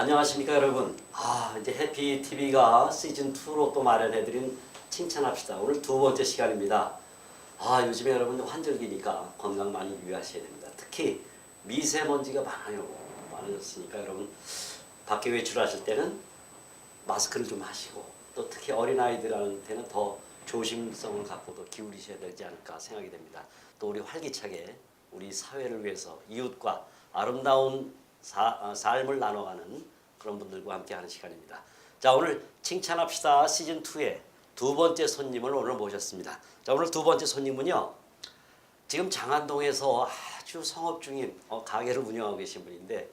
안녕하십니까 여러분. 아 이제 해피 TV가 시즌 2로 또 마련해드린 칭찬합시다. 오늘 두 번째 시간입니다. 아 요즘에 여러분 환절기니까 건강 많이 유의하셔야 됩니다. 특히 미세먼지가 많아요. 많아졌으니까 여러분 밖에 외출하실 때는 마스크를 좀 하시고 또 특히 어린 아이들한테는 더 조심성을 갖고 더 기울이셔야 되지 않을까 생각이 됩니다. 또 우리 활기차게 우리 사회를 위해서 이웃과 아름다운 사- 어, 삶을 나눠가는 그런 분들과 함께하는 시간입니다. 자 오늘 칭찬합시다 시즌 2의 두 번째 손님을 오늘 모셨습니다. 자 오늘 두 번째 손님은요. 지금 장안동에서 아주 성업 중인 어, 가게를 운영하고 계신 분인데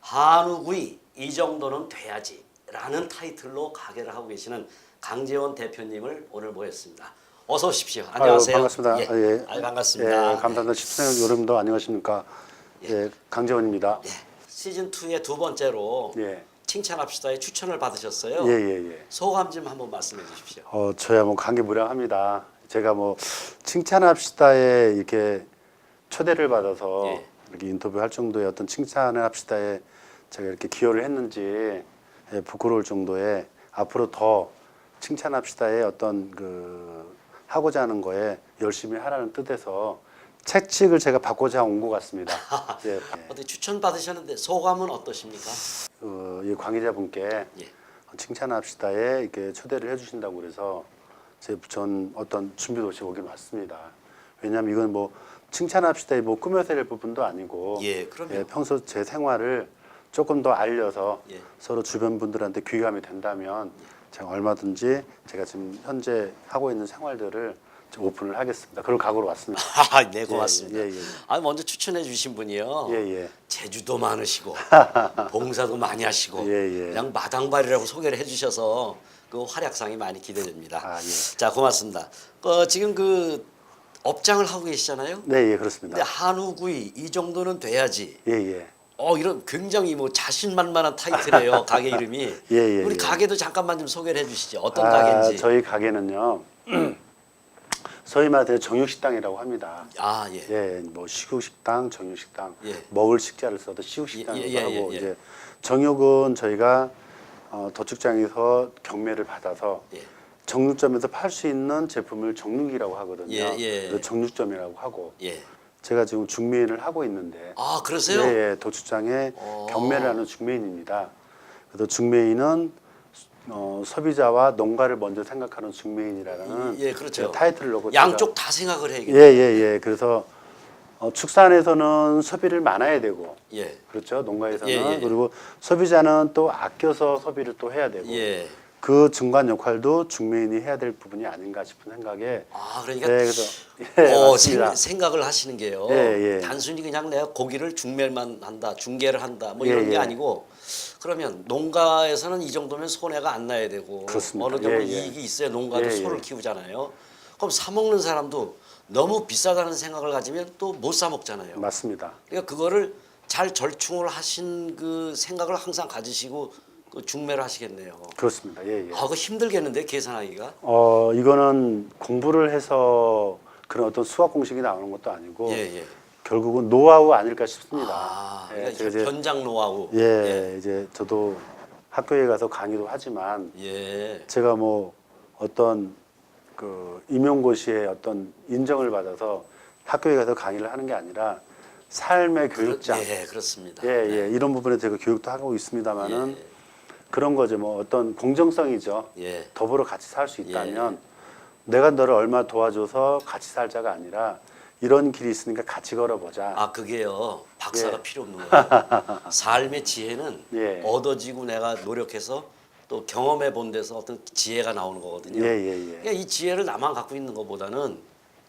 한우구이 이 정도는 돼야지 라는 타이틀로 가게를 하고 계시는 강재원 대표님을 오늘 모셨습니다. 어서 오십시오. 안녕하세요. 아유, 반갑습니다. 예. 아, 예. 아유, 반갑습니다. 예, 감사합니다. 십승 여러분도 안녕하십니까? 예, 강재원입니다. 예. 시즌 2의 두 번째로 예, 칭찬합시다에 추천을 받으셨어요. 예, 예, 예. 소감 좀 한번 말씀해 주십시오. 어, 저야 뭐 감개무량합니다. 제가 뭐 칭찬합시다에 이렇게 초대를 받아서 예. 이렇게 인터뷰할 정도의 어떤 칭찬을 합시다에 제가 이렇게 기여를 했는지 예, 부끄러울 정도의 앞으로 더 칭찬합시다에 어떤 그 하고자 하는 거에 열심히 하라는 뜻에서 책칙을 제가 바꾸자 온 것 같습니다. 예, 예. 어떻게 추천 받으셨는데 소감은 어떠십니까? 어, 이 관계자분께 예. 칭찬합시다에 이렇게 초대를 해주신다고 그래서 제 전 어떤 준비도 없이 오긴 왔습니다. 왜냐하면 이건 뭐 칭찬합시다에 뭐 꾸며서 할 부분도 아니고 예, 그럼요. 평소 제 생활을 조금 더 알려서 예. 서로 주변 분들한테 귀감이 된다면 제가 얼마든지 제가 지금 현재 하고 있는 생활들을 좀 오픈을 하겠습니다. 그럴 각오로 왔습니다. 아, 네 고맙습니다. 예, 예, 예. 아 먼저 추천해 주신 분이요. 예, 예. 제주도 많으시고 봉사도 많이 하시고 예, 예. 그냥 마당발이라고 소개를 해 주셔서 그 활약상이 많이 기대됩니다. 아, 예. 자 고맙습니다. 어, 지금 그 업장을 하고 계시잖아요. 네, 예, 그렇습니다. 한우구이 이 정도는 돼야지. 예, 예. 어 이런 굉장히 뭐 자신만만한 타이틀이에요 가게 이름이. 예, 예, 우리 예. 가게도 잠깐만 좀 소개를 해 주시죠. 어떤 아, 가게인지. 저희 가게는요. 소위 말해 정육식당이라고 합니다. 아 예. 예, 뭐 식후식당, 정육식당, 예. 먹을 식자를 써도 식후식당이라고 예, 예, 예, 하고 예. 이제 정육은 저희가 어, 도축장에서 경매를 받아서 예. 정육점에서 팔 수 있는 제품을 정육이라고 하거든요. 예, 예. 그래서 정육점이라고 하고 예. 제가 지금 중매인을 하고 있는데 아 그러세요? 예, 예, 도축장에 어. 경매를 하는 중매인입니다. 그래서 중매인은 어, 소비자와 농가를 먼저 생각하는 중매인이라는 예, 그렇죠. 제가 타이틀을 놓고 양쪽 다 생각을 해야겠네. 예예예 예, 그래서 어, 축산에서는 소비를 많아야 되고 예. 그렇죠 농가에서는 예, 예, 예. 그리고 소비자는 또 아껴서 소비를 또 해야 되고 예. 그 중간 역할도 중매인이 해야 될 부분이 아닌가 싶은 생각에 아 그러니까 네 그래서 예, 어, 맞습니다. 생, 생각을 하시는 게요. 예, 예. 단순히 그냥 내가 고기를 중매만 한다, 중계를 한다, 뭐 예, 이런 게 예. 아니고 그러면 농가에서는 이 정도면 손해가 안 나야 되고 그렇습니다. 어느 정도 예, 예. 이익이 있어야 농가도 예, 예. 소를 키우잖아요. 그럼 사 먹는 사람도 너무 비싸다는 생각을 가지면 또 못 사 먹잖아요. 맞습니다. 그러니까 그거를 잘 절충을 하신 그 생각을 항상 가지시고 그 중매를 하시겠네요. 그렇습니다. 예, 예. 아, 그거 힘들겠는데 계산하기가. 어 이거는 공부를 해서 그런 어떤 수학 공식이 나오는 것도 아니고 예, 예. 결국은 노하우 아닐까 싶습니다. 아, 예, 그러니까 제가 이제 변장 노하우. 예, 이제 저도 학교에 가서 강의도 하지만 예. 제가 뭐 어떤 그 임용고시에 어떤 인정을 받아서 학교에 가서 강의를 하는 게 아니라 삶의 교육장 예, 그렇습니다. 예, 예, 이런 부분에 제가 교육도 하고 있습니다만은 그런 거죠. 뭐 어떤 공정성이죠. 예. 더불어 같이 살 수 있다면 내가 너를 얼마 도와줘서 같이 살자가 아니라 이런 길이 있으니까 같이 걸어보자. 아, 그게요. 박사가 예. 필요 없는 거예요. 삶의 지혜는 예. 얻어지고 내가 노력해서 또 경험해 본 데서 어떤 지혜가 나오는 거거든요. 예, 예, 예. 그러니까 이 지혜를 나만 갖고 있는 것보다는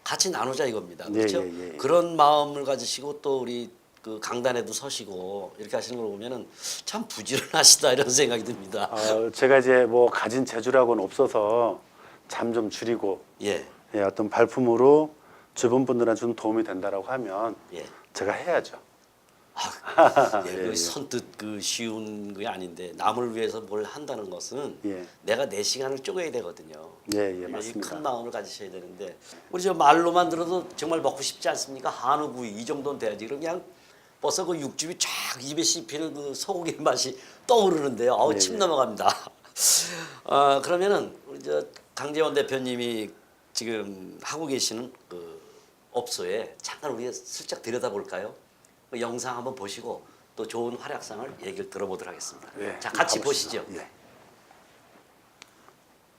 같이 나누자 이겁니다. 예, 그렇죠? 예, 예, 예. 그런 마음을 가지시고 또 우리 그 강단에도 서시고 이렇게 하시는 걸 보면은 참 부지런하시다 이런 생각이 듭니다. 어, 제가 이제 뭐 가진 재주라고는 없어서 잠 좀 줄이고 예, 예, 어떤 발품으로 주변 분들한테 좀 도움이 된다라고 하면 예. 제가 해야죠. 아, 예, 예, 그 예. 선뜻 그 쉬운 게 아닌데 남을 위해서 뭘 한다는 것은 예. 내가 내 시간을 쪼개야 되거든요. 예, 예, 맞습니다. 큰 마음을 가지셔야 되는데 우리 저 말로만 들어도 정말 먹고 싶지 않습니까? 한우구이 이 정도는 돼야지. 그럼 그냥 벌써 그 육즙이 쫙 입에 씹히는 그 소고기 맛이 떠오르는데요. 어우 네, 침 네. 넘어갑니다. 어, 그러면은 우리 저 강재원 대표님이 지금 하고 계시는 그 업소에 잠깐 우리가 슬쩍 들여다볼까요? 그 영상 한번 보시고 또 좋은 활약상을 얘기를 들어보도록 하겠습니다. 예, 자 같이 가보시죠. 보시죠. 예.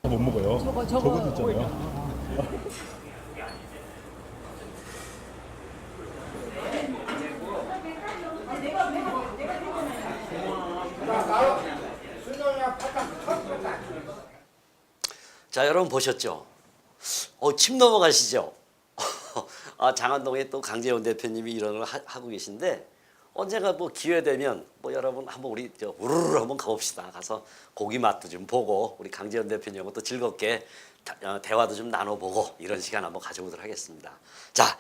못 먹어요. 저거, 저거. 저거 있잖아요. 자 여러분 보셨죠? 어, 침 넘어가시죠? 아, 장안동에 또 강재원 대표님이 이런 걸 하, 하고 계신데 언젠가 뭐 기회 되면 뭐 여러분 한번 우리 저 우르르 한번 가봅시다. 가서 고기 맛도 좀 보고 우리 강재원 대표님하고 또 즐겁게 다- 어, 대화도 좀 나눠보고 이런 시간 한번 가져보도록 하겠습니다. 자,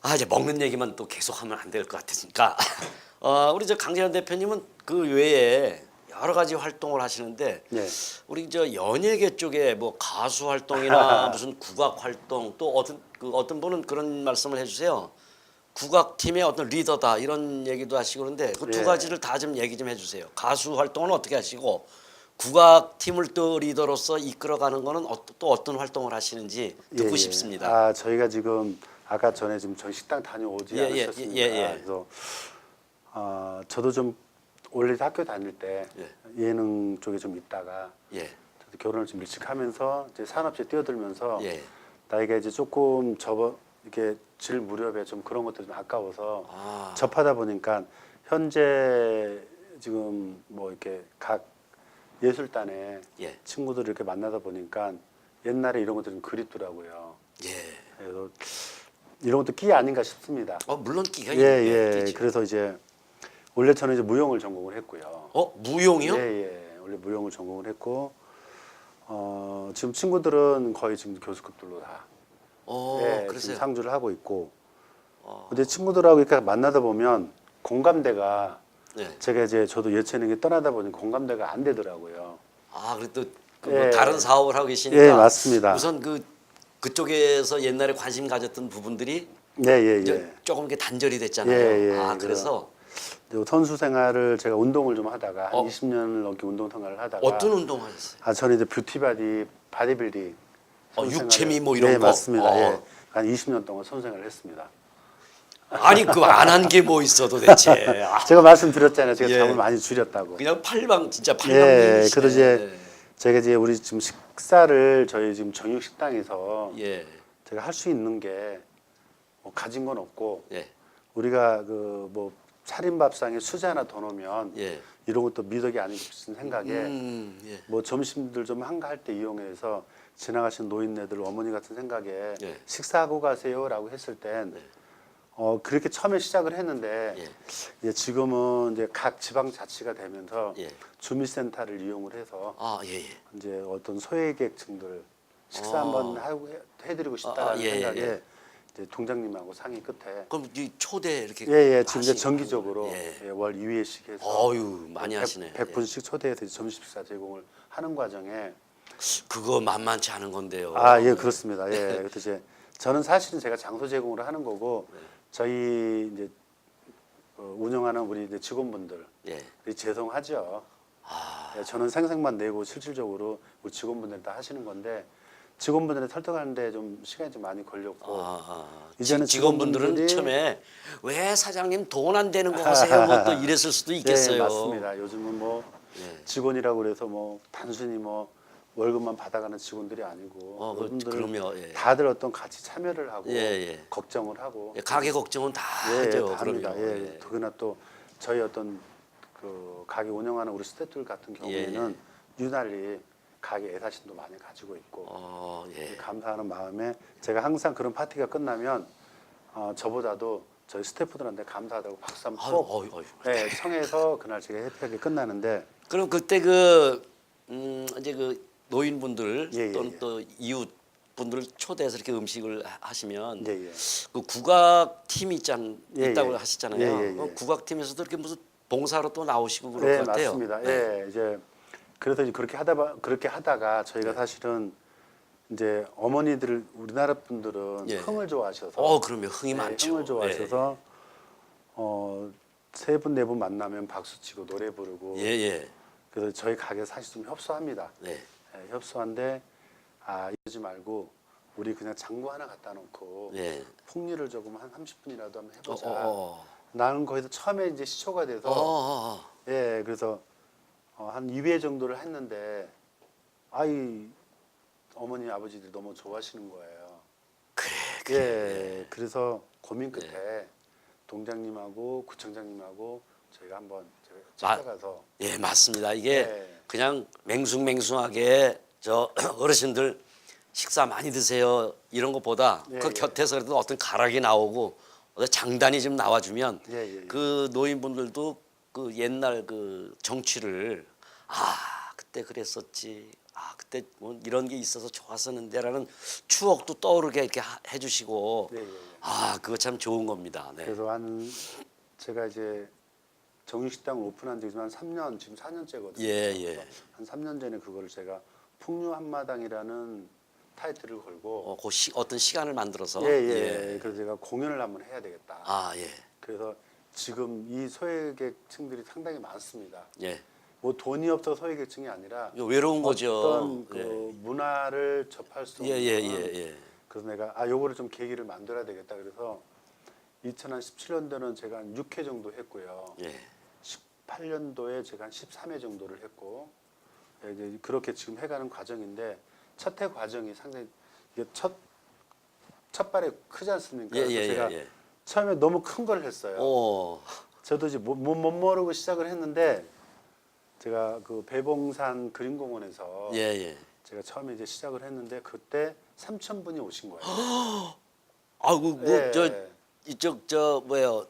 아 이제 먹는 얘기만 또 계속하면 안 될 것 같으니까 어, 우리 저 강재원 대표님은 그 외에 여러 가지 활동을 하시는데 네. 우리 저 연예계 쪽에 뭐 가수 활동이나 무슨 국악 활동 또 어떤 그 어떤 분은 그런 말씀을 해주세요. 국악 팀의 어떤 리더다 이런 얘기도 하시고 그런데 그 두 예. 가지를 다 좀 얘기 좀 해주세요. 가수 활동은 어떻게 하시고 국악 팀을 또 리더로서 이끌어가는 거는 어, 또 어떤 활동을 하시는지 듣고 예, 예. 싶습니다. 아 저희가 지금 아까 전에 지금 저희 식당 다녀오지 예, 예, 않으셨습니까? 예, 예. 그래서 아 저도 좀 원래 학교 다닐 때 예. 예능 쪽에 좀 있다가 예, 저도 결혼을 좀 일찍 하면서 이제 산업체에 뛰어들면서 예. 나이가 이제 조금 접어 이렇게 질 무렵에 좀 그런 것들이 좀 아까워서 아, 접하다 보니까 현재 지금 뭐 이렇게 각 예술단에 예, 친구들 이렇게 만나다 보니까 옛날에 이런 것들이 좀 그립더라고요. 예. 그래서 이런 것도 끼 아닌가 싶습니다. 어 물론 끼가 예, 있네. 예. 끼지. 그래서 이제 원래 저는 이제 무용을 전공을 했고요. 어 무용이요? 예, 예. 원래 무용을 전공을 했고 어, 지금 친구들은 거의 지금 교수급들로 다 어 예, 지금 그러세요. 상주를 하고 있고 어, 근데 친구들하고 이렇게 만나다 보면 공감대가 네. 제가 이제 저도 예체능에 떠나다 보니 공감대가 안 되더라고요. 아 그래도 그뭐 예. 다른 사업을 하고 계시니까 예, 맞습니다. 우선 그 그쪽에서 옛날에 관심 가졌던 부분들이 예, 예, 이제 예. 조금 이렇게 단절이 됐잖아요. 예, 예. 아 그래서 선수 생활을 제가 운동을 좀 하다가 한 어. 20년을 넘게 운동 생활을 하다가 어떤 운동 하셨어요? 아 저는 이제 뷰티 바디 바디빌딩 어, 선수 육체미 생활을- 뭐 이런 예, 거? 맞습니다. 어. 예. 한 20년 동안 선수 생활을 했습니다. 아니 그 안 한 게 뭐 있어 도대체. 아, 제가 말씀드렸잖아요. 제가 예. 잠을 많이 줄였다고. 그냥 팔방 진짜 팔방. 예. 그래서 이제 제가 이제 우리 지금 식사를 저희 지금 정육 식당에서 예, 제가 할 수 있는 게뭐 가진 건 없고 예, 우리가 그 뭐 살인밥상에 수제 하나 더 넣으면 예. 이런 것도 미덕이 아닌가 싶은 생각에 음, 예. 뭐 점심들 좀 한가할 때 이용해서 지나가신 노인네들 어머니 같은 생각에 예. 식사하고 가세요라고 했을 땐 네. 어, 그렇게 처음에 시작을 했는데 예. 지금은 이제 각 지방 자치가 되면서 예. 주민센터를 이용을 해서 아, 예, 예. 이제 어떤 소외계층들 식사 아. 한번 하고 해- 해드리고 싶다라는 아, 예, 예, 생각에 예. 이제 동장님하고 상의 끝에 그럼 이 초대 이렇게 예예 지금 이제 하시는 정기적으로 예. 예, 월 2회씩 해서 어유 많이 100, 하시네. 100 분씩 초대해서 이제 점심 식사 제공을 하는 과정에 예. 그거 만만치 않은 건데요. 아 예 그렇습니다. 예 그래서 이제 저는 사실은 제가 장소 제공을 하는 거고 네. 저희 이제 어, 운영하는 우리 이제 직원분들 예. 죄송하죠. 아, 예, 저는 생생만 내고 실질적으로 우리 직원분들 다 하시는 건데 직원분들을 설득하는데 좀 시간이 좀 많이 걸렸고 아, 아. 이제는 지- 직원분들은 직원분들이- 처음에 왜 사장님 돈 안 되는 거 하세요? 뭐또 이랬을 수도 있겠어요. 네, 맞습니다. 요즘은 뭐 예. 직원이라고 그래서 뭐 단순히 뭐 월급만 받아가는 직원들이 아니고 어, 그, 여러분들 그럼요. 예. 다들 어떤 같이 참여를 하고 예, 예. 걱정을 하고 예, 가게 걱정은 다 예, 하죠. 다 합니다. 그럼요. 예, 더구나 또 저희 어떤 그 가게 운영하는 우리 스태프들 같은 경우에는 유난히 가게 애사심도 많이 가지고 있고 어, 예. 감사하는 마음에 제가 항상 그런 파티가 끝나면 어, 저보다도 저희 스태프들한테 감사하다고 박수 한번 아유, 꼭 어유, 어유. 예, 청해서 그날 제가 해피하게 끝나는데 그럼 그때 그 음, 이제 그 노인분들 예, 예, 또는 예. 또 이웃 분들을 초대해서 이렇게 음식을 하- 하시면 예, 예. 그 국악 팀이 있잖 예, 있다고 예. 하셨잖아요. 예, 예, 예. 그 국악 팀에서도 이렇게 무슨 봉사로 또 나오시고 그럴 네, 것 같아요. 맞습니다. 네. 예, 이제 그래서 이제 그렇게 하다 봐- 그렇게 하다가 저희가 사실은 이제 어머니들 우리나라 분들은 예. 흥을 좋아하셔서 어, 그러면 흥이 네, 많죠. 흥을 좋아하셔서 어 세 분 네 분 만나면 박수 치고 노래 부르고 예, 예. 그래서 저희 가게 사실 좀 협소합니다. 네. 예, 협소한데 아 이러지 말고 우리 그냥 장구 하나 갖다 놓고 예. 풍리를 조금 한 30분이라도 한번 어, 해보자. 어, 어. 나는 거기서 처음에 이제 시초가 돼서 어, 어, 어. 예 그래서 어, 한 2회 정도를 했는데 아이 어머니 아버지들이 너무 좋아하시는 거예요. 그래, 예 그래서 고민 끝에 네. 동장님하고 구청장님하고 저희가 한번 찾아가서 예, 맞습니다. 이게 예. 그냥 맹숭맹숭하게 저 어르신들 식사 많이 드세요 이런 것보다 예, 그 예. 곁에서 그래도 어떤 가락이 나오고 어떤 장단이 좀 나와주면 예, 예, 예. 그 노인분들도 그 옛날 그 정취를 아 그때 그랬었지 아 그때 뭐 이런 게 있어서 좋았었는데라는 추억도 떠오르게 이렇게 하- 해주시고 예, 예, 예. 아 그거 참 좋은 겁니다. 네. 그래서 한 제가 이제 정육식당을 오픈한 지금 한 3년 지금 4년째거든요. 예, 예. 한 3년 전에 그거를 제가 풍류 한마당이라는 타이틀을 걸고 어, 그 시, 어떤 시간을 만들어서 예, 예, 그래서 제가 공연을 한번 해야 되겠다. 아 예. 그래서 지금 이 소외계층들이 상당히 많습니다. 예. 뭐 돈이 없어 소외계층이 아니라 이거 외로운 거죠. 어떤 그 예. 문화를 접할 수 예, 없는 예, 예, 예. 그래서 내가 아 요거를 좀 계기를 만들어야 되겠다 그래서 2017년도는 제가 한 6회 정도 했고요. 예. 18년도에 제가 한 13회 정도를 했고 예, 이제 그렇게 지금 해가는 과정인데 첫 해 과정이 상당히 이게 첫 첫발에 크지 않습니까? 예, 그래서 예, 제가 예, 예. 처음에 너무 큰 걸 했어요. 오. 저도 이제 못, 못, 못 모르고 시작을 했는데 제가 그 배봉산 그린공원에서 예, 예. 제가 처음에 이제 시작을 했는데 그때 3천 분이 오신 거예요. 아이고 그, 예. 저 이쪽 저 뭐예요?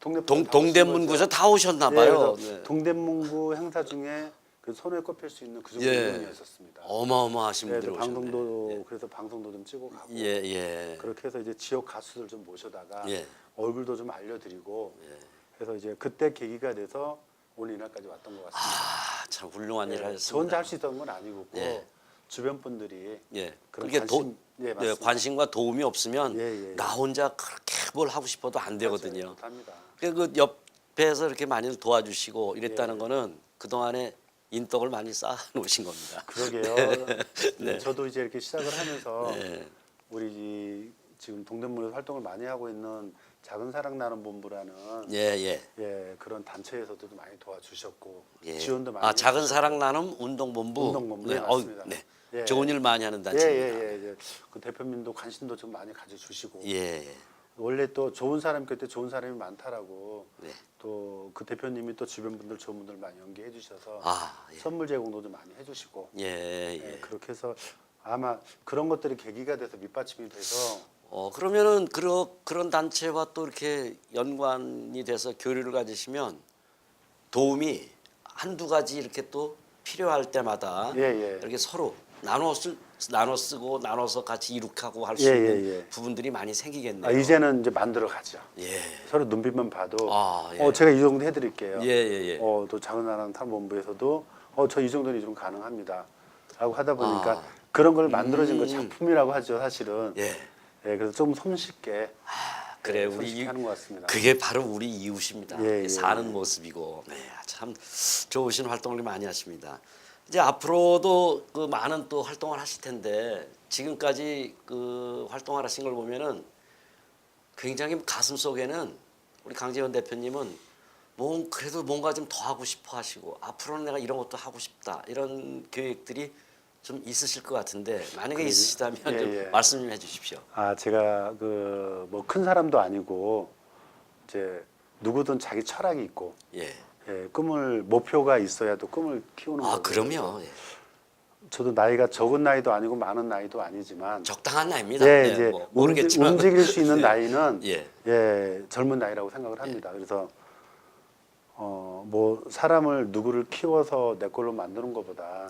동대 동 동대문구에서 다 오셨나 예, 봐요. 그래서 네. 동대문구 행사 중에 그 손에 꼽힐 수 있는 그 정도 예. 인원이었었습니다. 어마어마하신 네, 분들이 그래서 방송도 오셨네. 그래서 방송도 좀 찍고 가고 예, 예. 그렇게 해서 이제 지역 가수들 좀 모셔다가 예. 얼굴도 좀 알려드리고 예. 그래서 이제 그때 계기가 돼서 오늘 이날까지 왔던 것 같습니다. 아, 참 훌륭한 일을 예, 저 하셨습니다. 혼자 할 수 있던 건 아니고 예. 주변 분들이 예. 그런 그게 도, 관심- 예, 예, 맞습니다. 관심과 도움이 없으면 예, 예. 나 혼자 그렇게 뭘 하고 싶어도 안 되거든요. 못합니다. 그 옆에서 이렇게 많이 도와주시고 이랬다는 예. 거는 그 동안에 인덕을 많이 쌓아 놓으신 겁니다. 그러게요. 네. 저도 이제 이렇게 시작을 하면서 네. 우리 이 지금 동대문에서 활동을 많이 하고 있는 작은 사랑 나눔 본부라는 예, 예. 예, 그런 단체에서도 좀 많이 도와주셨고 예. 지원도 많이 아 작은. 사랑 나눔 운동 본부. 운동 본부, 네, 네, 어우, 맞습니다. 네. 예. 좋은 일 많이 하는 예, 단체입니다. 예, 예, 예. 그 대표님도 관심도 좀 많이 가져주시고 예, 예. 원래 또 좋은 사람 곁에 좋은 사람이 많다라고 네. 또 그 대표님이 또 주변 분들 좋은 분들 많이 연계해 주셔서 아, 예. 선물 제공도 좀 많이 해주시고 예, 예, 예. 그렇게 해서 아마 그런 것들이 계기가 돼서 밑받침이 돼서 어 그러면은 그런 그런 단체와 또 이렇게 연관이 돼서 교류를 가지시면 도움이 한두 가지 이렇게 또 필요할 때마다 예, 예. 이렇게 서로 나눠 쓸 나눠 쓰고 나눠서 같이 이룩하고 할 수 예, 있는 예, 예. 부분들이 많이 생기겠네요. 아, 이제는 이제 만들어 가죠. 예. 서로 눈빛만 봐도 아, 예. 어 제가 이 정도 해드릴게요. 예, 예, 예. 어, 또 나라는 탐본부에서도 어, 저 이 정도는 좀 가능합니다. 라고 하다 보니까 아. 그런 걸 만들어진 거 음. 작품이라고 하죠, 사실은. 예. 예, 그래서 좀 손쉽게 그래 예, 우리 이- 하는 것 같습니다. 그게 바로 우리 이웃입니다. 예, 예, 사는 예. 모습이고 네, 참 좋으신 활동을 많이 하십니다. 이제 앞으로도 그 많은 또 활동을 하실 텐데 지금까지 그 활동을 하신 걸 보면은 굉장히 가슴 속에는 우리 강재원 대표님은 뭐 그래도 뭔가 좀 더 하고 싶어 하시고 앞으로는 내가 이런 것도 하고 싶다 이런 계획들이 좀 있으실 것 같은데 만약에 있으시다면 예, 좀 예. 말씀 좀 해주십시오. 아, 제가 그 뭐 큰 사람도 아니고 이제 누구든 자기 철학이 있고 예. 예, 꿈을 목표가 있어야 또 꿈을 키우는 아 거죠. 그럼요. 예. 저도 나이가 적은 나이도 아니고 많은 나이도 아니지만 적당한 나이입니다. 예, 네, 이제 뭐 움직, 모르겠지만 움직일 수 있는 예. 나이는 예. 예, 젊은 나이라고 생각을 합니다. 그래서 어, 뭐 사람을 누구를 키워서 내 걸로 만드는 것보다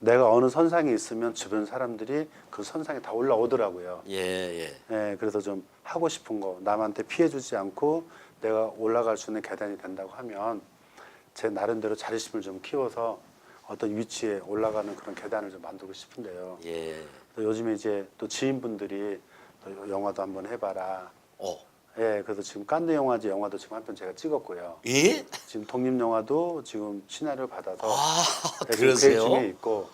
내가 어느 선상에 있으면 주변 사람들이 그 선상에 다 올라오더라고요. 예, 예. 예, 그래서 좀 하고 싶은 거 남한테 피해 주지 않고 내가 올라갈 수 있는 계단이 된다고 하면 제 나름대로 자존심을 좀 키워서 어떤 위치에 올라가는 그런 계단을 좀 만들고 싶은데요. 예. 또 요즘에 이제 또 지인분들이 또 영화도 한번 해봐라. 어. 예, 그래서 지금 깐느 영화제 영화도 지금 한 편 제가 찍었고요. 예? 지금 독립 영화도 지금 시나리오 받아서 아 예, 지금 계획 중에 그러세요? 있고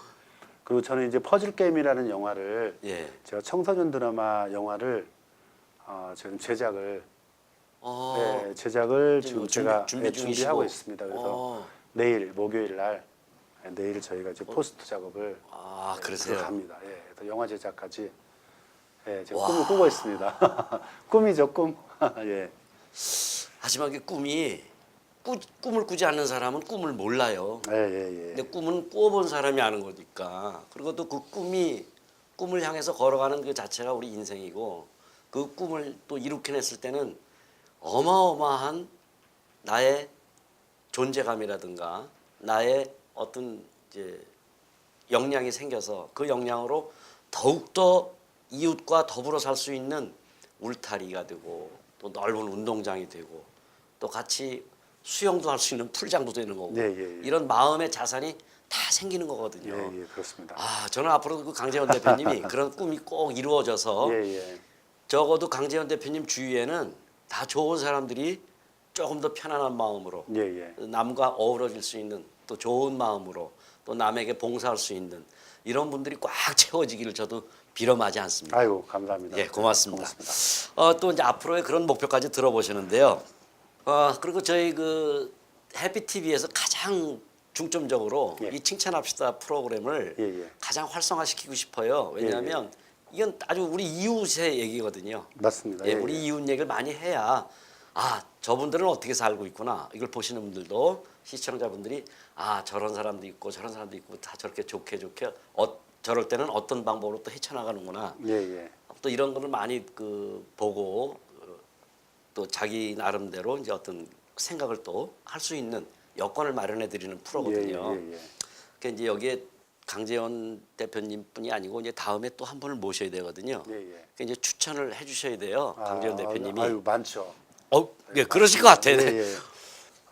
그리고 저는 이제 퍼즐 게임이라는 영화를 예. 제가 청소년 드라마 영화를 어, 지금 제작을 어. 예, 제작을 지금 지금 준비- 제가 준비 예, 중이시고. 준비하고 있습니다. 그래서 어. 내일 목요일 날 예, 내일 저희가 이제 포스트 작업을 아 예, 그러세요. 들어갑니다. 예, 그래서 영화 제작까지 예, 제가 와. 꿈을 꾸고 있습니다. 꿈이죠 꿈. 예. 하지만 그 꿈이 꾸, 꿈을 꾸지 않는 사람은 꿈을 몰라요. 예, 예, 예. 근데 꿈은 꾸어본 사람이 아는 거니까. 그리고 또 그 꿈이 꿈을 향해서 걸어가는 그 자체가 우리 인생이고 그 꿈을 또 이룩해냈을 때는 어마어마한 나의 존재감이라든가 나의 어떤 이제 역량이 생겨서 그 역량으로 더욱더 이웃과 더불어 살 수 있는 울타리가 되고 또 넓은 운동장이 되고 또 같이 수영도 할 수 있는 풀장도 되는 거고 예, 예, 예. 이런 마음의 자산이 다 생기는 거거든요. 예, 예, 그렇습니다. 아 저는 앞으로 그 강재원 대표님이 그런 꿈이 꼭 이루어져서 예, 예. 적어도 강재원 대표님 주위에는 다 좋은 사람들이 조금 더 편안한 마음으로 예, 예. 남과 어우러질 수 있는 또 좋은 마음으로 또 남에게 봉사할 수 있는 이런 분들이 꽉 채워지기를 저도 비럼하지 않습니다. 아이고 감사합니다. 예, 고맙습니다. 고맙습니다. 어, 또 이제 앞으로의 그런 목표까지 들어보시는데요. 어, 그리고 저희 그 해피 TV에서 가장 중점적으로 예. 이 칭찬합시다 프로그램을 예, 예. 가장 활성화시키고 싶어요. 왜냐하면 이건 아주 우리 이웃의 얘기거든요. 맞습니다. 예, 예, 우리 예. 이웃 얘기를 많이 해야 아 저분들은 어떻게 살고 있구나 이걸 보시는 분들도 시청자분들이 아 저런 사람도 있고 저런 사람도 있고 다 저렇게 좋게 좋게 어, 저럴 때는 어떤 방법으로 또 헤쳐나가는구나 예, 예. 또 이런 거를 많이 그 보고 어, 또 자기 나름대로 이제 어떤 생각을 또 할 수 있는 여건을 마련해 드리는 프로거든요. 예, 예, 예. 그러니까 이제 여기에 강재원 대표님뿐이 아니고 이제 다음에 또 한 분을 모셔야 되거든요. 예, 예. 그러니까 이제 추천을 해주셔야 돼요, 강재원 아, 대표님이. 아유 많죠. 어, 예, 그러실 것 같아요. 예, 예.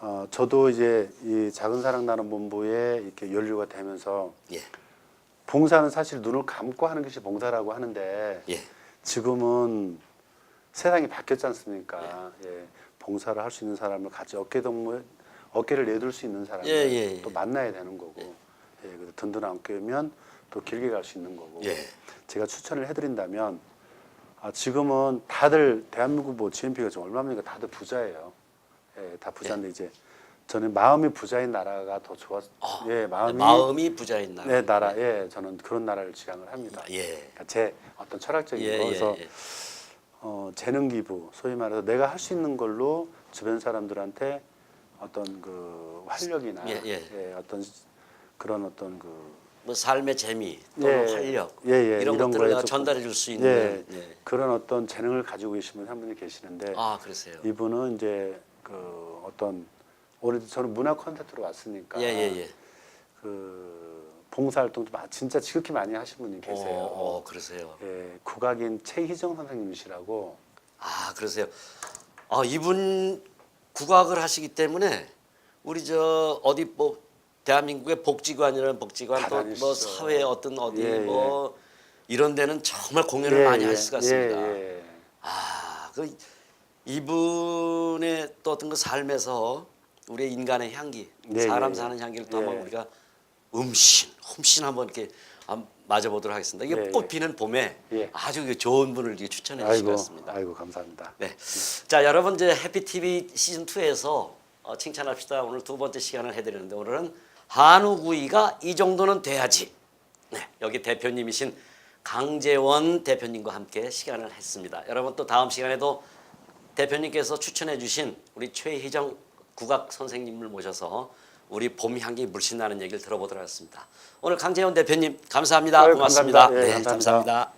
어, 저도 이제 이 작은 사랑 나눔 본부에 이렇게 연루가 되면서 예, 봉사는 사실 눈을 감고 하는 것이 봉사라고 하는데 예, 지금은 세상이 바뀌었지 않습니까? 예. 봉사를 할 수 있는 사람을 같이 어깨 동무 어깨를 내둘 수 있는 사람을 예, 예, 예. 또 만나야 되는 거고, 예. 그래서 든든한 어깨면 또 길게 갈 수 있는 거고. 예. 제가 추천을 해드린다면 아, 지금은 다들 대한민국 뭐 GNP가 좀 얼마입니까? 다들 부자예요. 예, 다 부자인데 이제 저는 마음이 부자인 나라가 더 좋았. 아, 예, 마음이 마음이 부자인 나라. 네, 나라. 예, 저는 그런 나라를 지향을 합니다. 예, 그러니까 제 어떤 철학적인 예, 거. 예, 예. 어, 재능 기부, 소위 말해서 내가 할 수 있는 걸로 주변 사람들한테 어떤 그 활력이나 예, 예. 어떤 그런 어떤 그 뭐 삶의 재미 또는 예, 활력 예, 예, 이런, 이런 것들을 거에 내가 좀- 전달해 줄 수 있는. 예, 예. 그런 어떤 재능을 가지고 계신 분 한 분이 계시는데 아, 그러세요. 이분은 이제 그 어떤 올해 저는 문화 콘텐츠로 왔으니까 예, 예, 예. 그 봉사 활동도 마- 진짜 지극히 많이 하신 분이 계세요. 어, 어, 그러세요. 예, 국악인 최희정 선생님이시라고 아, 그러세요. 아, 이분 국악을 하시기 때문에 우리 저 어디 뭐 대한민국의 복지관이라는 복지관 다 또 뭐 다니시죠. 사회 어떤 어디 예, 뭐 이런 데는 정말 공연을 예, 많이 예, 하실 것 같습니다. 예, 예. 아, 그 이분의 또 어떤 그 삶에서 우리의 인간의 향기, 예, 사람 예, 사는 향기를 또 예. 한번 우리가 음신, 흠씬 한번 이렇게 한번 맞아보도록 하겠습니다. 이게 예, 꽃 예. 피는 봄에 예. 아주 그 좋은 분을 이렇게 추천해 것 아이고. 아이고 감사합니다. 네. 자, 여러분 이제 해피 TV 시즌 2에서 어, 칭찬합시다. 오늘 두 번째 시간을 해드리는데 오늘은 한우 구이가 이 정도는 돼야지. 네, 여기 대표님이신 강재원 대표님과 함께 시간을 했습니다. 여러분 또 다음 시간에도 대표님께서 추천해 주신 우리 최희정 국악 선생님을 모셔서 우리 봄 향기 물씬 나는 얘기를 들어보도록 하겠습니다. 오늘 강재원 대표님 감사합니다. 아유, 고맙습니다. 감사합니다. 예, 네, 감사합니다. 감사합니다.